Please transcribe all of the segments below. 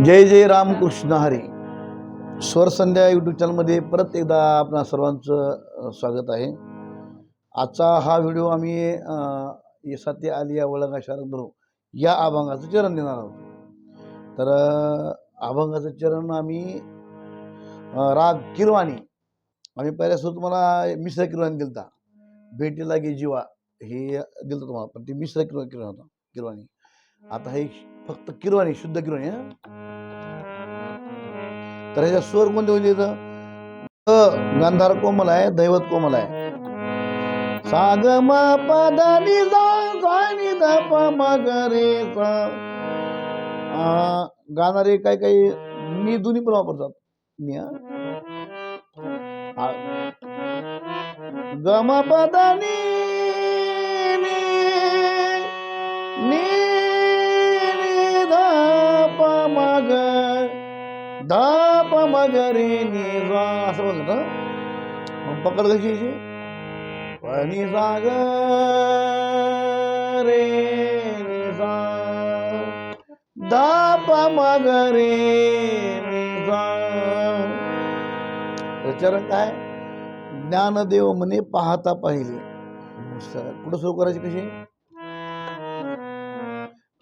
जय जय रामकृष्ण हरी. स्वर संध्या यूट्यूब चॅनलमध्ये परत एकदा आपणा सर्वांचं स्वागत आहे. आजचा हा व्हिडिओ आम्ही अ, येसाते आलिया वळंगा शारद धरू या अभंगाचं चरण देणार आहोत. तर अभंगाचं चरण आम्ही राग किरवाणी आम्ही पहिल्या सुरू तुम्हाला मिश्र किरवाणी दिलता. भेटी लागे जीवा हे दिलं तुम्हाला पण ते मिश्र किरवा किरवा होता किरवाणी. आता हे फक्त किरवाणी शुद्ध किरवाणी तर ह्याच्या स्वर कोणते होते इथं? गांधार कोमल आहे दैवत कोमल आहे. साग म पदानी नि सा सा प रे सा. गाणारे काही काही मी दोन्ही पण वापरतात. मी हं? आ, नी मग ग मगरे निजा. असं बोलत मग पकड कशी यायची? पनी साग रे निजा. धाप मगरे निजा. काय? ज्ञानदेव म्हणे पाहता पाहिले. कुठं सुरू करायची कशी?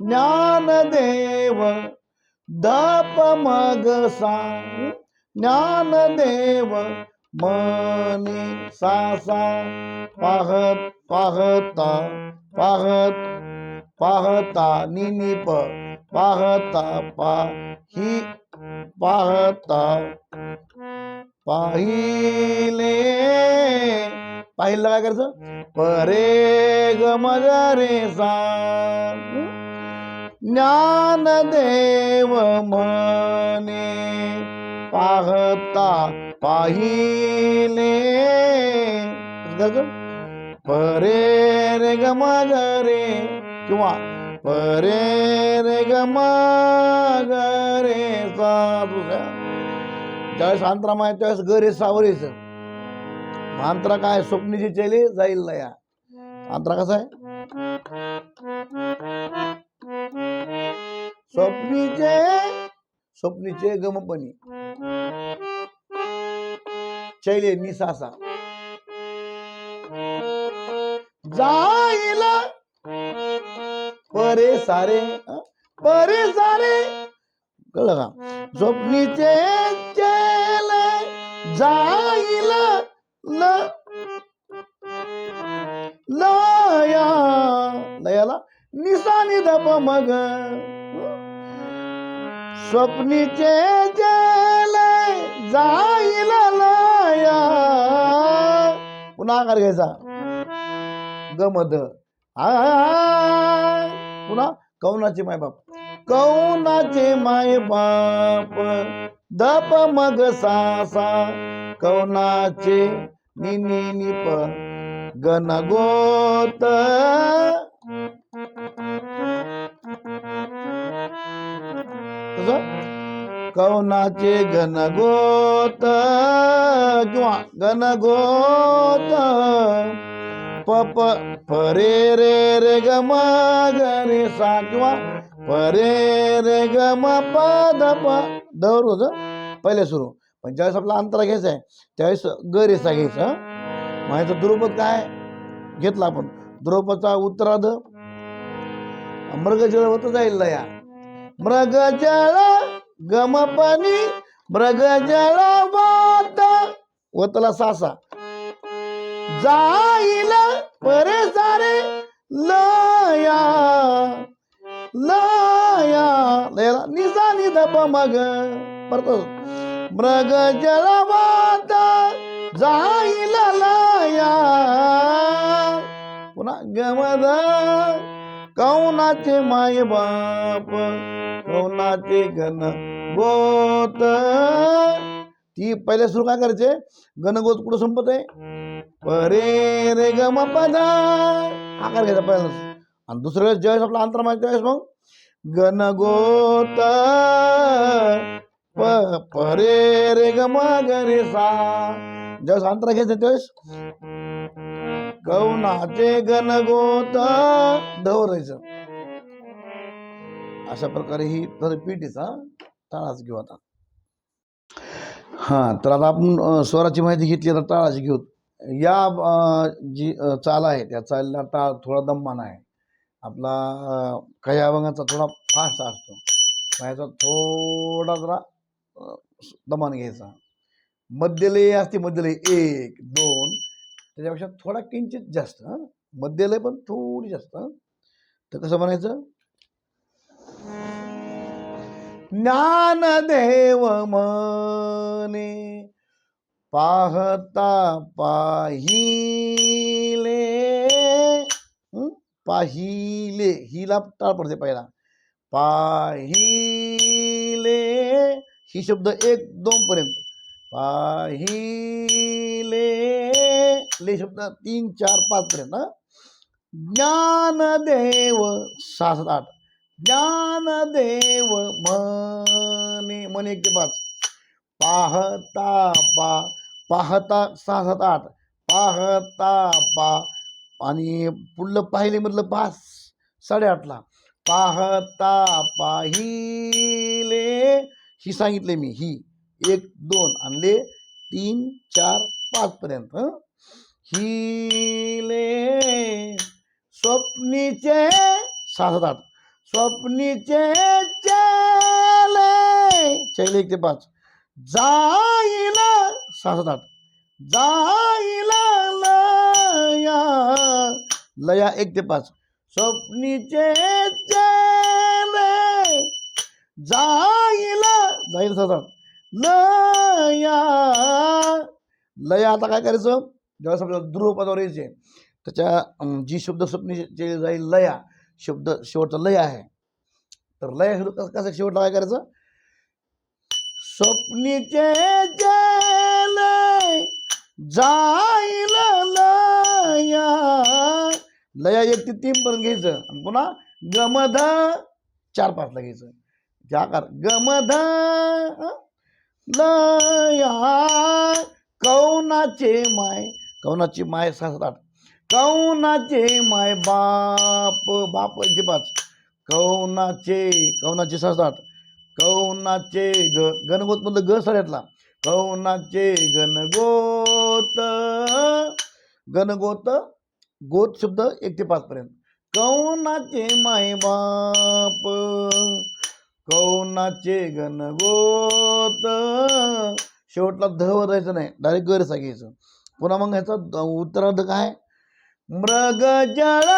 ज्ञानदेव दप मग सांग ज्ञानदेव मनी सासा पाहत पाहता पाहत पाहता निनिप पाहता पाही पाहता पाहिले पाहिलं काय करायचं परे ग मग रे सा ज्ञानदेव मने पाहता पाहिले. परे रे ग रे किंवा परे रे ग रे सा ज्यावेळेस अंतरामा आहे त्यावेळेस गरे रे सावर अंतरा काय स्वप्नीची चेली जाईल ना या. अंतरा कसा आहे? स्वप्नीचे स्वप्नीचे गमपणी. चैले निसासा जाईल. परे सारे? परे सारे. कळलं का? स्वप्नीचे चेले जाईल. ल लया. लयाला निसानी धप मग. स्वप्नीचे जेले जाईल पुन्हा आकार घ्यायचा. गमध पुन्हा कौनाचे मायबाप कौनाचे मायबाप दप मग सासा. कौनाचे निनी निप. गणगोत. कवनाचे कौनाचे गणगोत किंवा घनगोत पप परे रे रे ग म ग रे सा किंवा परे रे ग म प द प. दवर होत? पहिले सुरू. पण ज्यावेळेस आपला अंतरा घ्यायचा आहे त्यावेळेस ग रेसा घ्यायचं. द्रुपद काय? घेतला आपण. द्रुपदचा उत्तराध मृगजळ होत जाईल या मृगजळ गमपनी मृगजळ वात. वतला सासा. जाईल परे सारे लया लया. लयाला निजा निध मग. परत मृग जळवात जाईल लया. पुन्हा गमद कौनाचे माय बाप कौनाचे घन गोत. ती पहिले सुरू काय करायचे? गणगोत कुठं संपत आहे? परे रे ग म पदा. आकार घ्यायचा पहिला आणि दुसऱ्या वेळेस ज्यावेळेस आपला अंतर माहिती त्यावेळेस मग गणगोत परे रे ग म ग रे सा ज्यावेळेस अंतर घ्यायचं त्यावेळेस कौनाचे गणगोत धवरायचं. अशा प्रकारे ही तर आहे टाळाच घेऊ आता. हां तर आता आपण स्वराची माहिती घेतली तर टाळाची घेऊ. या जी चाल आहे त्या चालीला टाळ थोडा दममान आहे. आपला काही अभंगाचा थोडा फास्ट असतो. ह्याचा थोडा जरा दमान घ्यायचा. मध्यलय असते मध्यलय एक दोन. त्याच्यापेक्षा थोडा किंचित जास्त मध्यलय पण थोडी जास्त तर कसं म्हणायचं? ज्ञानदेव मने पाहता पाहिले. पाहिले. हिला टाळ पडते पहिला. पाहिले. ही शब्द एक दोन पर्यंत. पाहिले. ले शब्द तीन चार पाच पर्यंत. हं? ज्ञानदेव सहा सात आठ. ज्ञानदेव मने मने एक ते पाच. पाहता पा पाहता सहा सात आठ. पाहता पा आणि पुढलं पाहिले मधलं पाच साडेआठला. पाहता पाहिले ही सांगितले मी ही. एक दोन आणले तीन चार पाच पर्यंत. हिले स्वप्नीचे सात आठ. स्वप्नीचे चेले. चेले एक ते पाच. जाईला सहा सात आठ. जाईला लया. लया एक ते पाच. स्वप्नीचे चेले. जाईला जाईल सहा सात लया. लया आता काय करायचं? जेव्हा समजा ध्रुवपदावर यायचे त्याच्या जी शब्द स्वप्नीचे जाईल लया. शब्द शेवटचा लय आहे. तर लय हे कसं कसं शेवटला काय करायचं? स्वप्नीचे लय जाईल लया. लया एक ते तीन पर्यंत घ्यायचं आणि पुन्हा गमध चार पाचला घ्यायचं. जे आकार गमध लया. कौनाचे माय कौनाची माय सात आठ. कौनाचे माय बाप बाप एक ते पाच. कौनाचे कौनाचे सहा सात. आठ कौनाचे ग गणगोत मधलं ग साड्यातला कौनाचे गणगोत गणगोत गोत शब्द एक ते पाच पर्यंत. कौनाचे माय बाप कौनाचे गणगोत शेवटला ध वरायचं नाही डायरेक्ट गर सांगायचं पुन्हा मग ह्याचा द- उत्तरार्ध काय? मृग जळ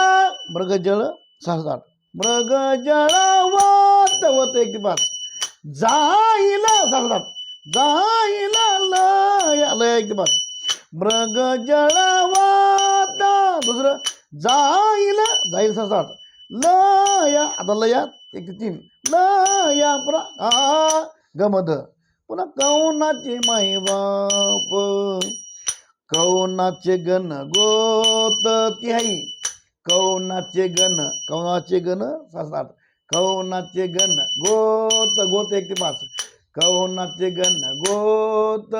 मृग जळ सहा मृग जळ वात वत एक ते पाच जाईल सहा सात जाईल लय लय एक ते पाच मृग जळ वात दुसरं जाईल जाईल सहा लया आता लया एक तीन. लया पुन्हा आ गमध पुन्हा कौनाचे माई बाप. कौनाचे गण गोत तिहाई कौनाचे गण कौनाचे गण सहा सात. कौनाचे गण गोत गोत एक ते पाच. कौनाचे गण गोत.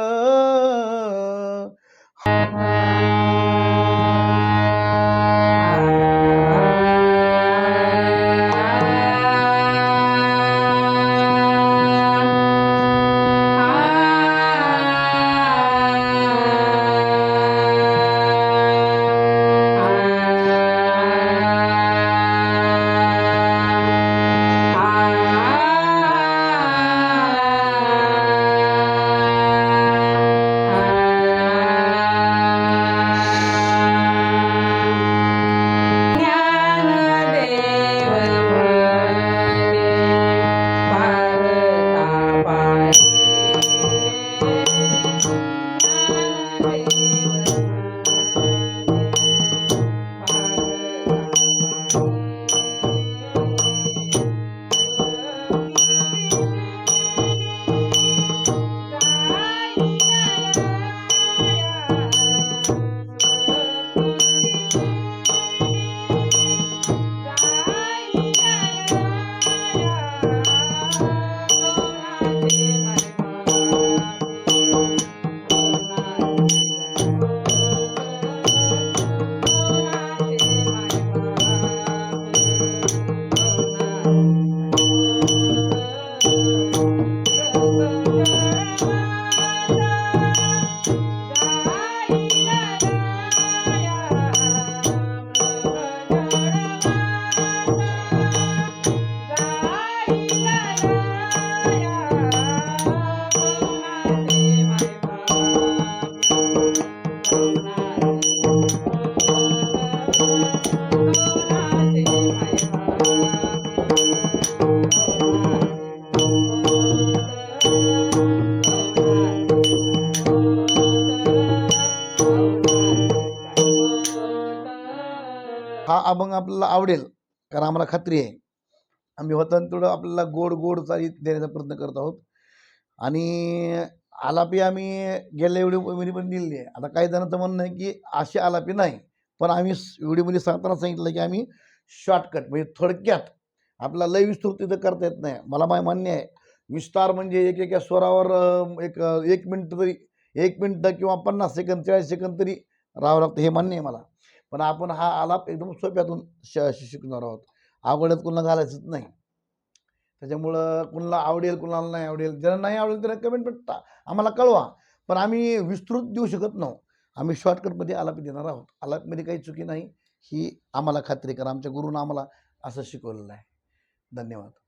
हा अभंग आपल्याला आवडेल कारण आम्हाला खात्री आहे. आम्ही होताना थोडं आपल्याला गोड गोड चाली देण्याचा प्रयत्न करत आहोत. आणि आलापी आम्ही गेल्या व्हिडिओमध्ये पण दिलेली आहे. आता काही जणांचं म्हणणं आहे की अशी आलापी नाही पण आम्ही व्हिडिओमध्ये सांगताना सांगितलं की आम्ही शॉर्टकट म्हणजे थोडक्यात आपला लय विस्तृत तिथं करता येत नाही. मला माय मान्य आहे. विस्तार म्हणजे एक एका स्वरावर एक एक मिनटं तरी एक मिनटं किंवा पन्नास सेकंद चाळीस सेकंद तरी राहावं लागतं हे मान्य आहे मला. पण आपण हा आलाप एकदम सोप्यातून श शिकणार आहोत. आवडत कुणाला घालायचंच नाही. त्याच्यामुळं कुणाला आवडेल कुणाला नाही आवडेल. ज्याला नाही आवडेल त्याला कमेंट पडता आम्हाला कळवा. पण आम्ही विस्तृत देऊ शकत नाही आम्ही शॉर्टकटमध्ये आलाप देणार आहोत. आलापमध्ये काही चुकी नाही. ही आम्हाला खात्री करा. आमच्या गुरुनं आम्हाला असं शिकवलेलं आहे. धन्यवाद.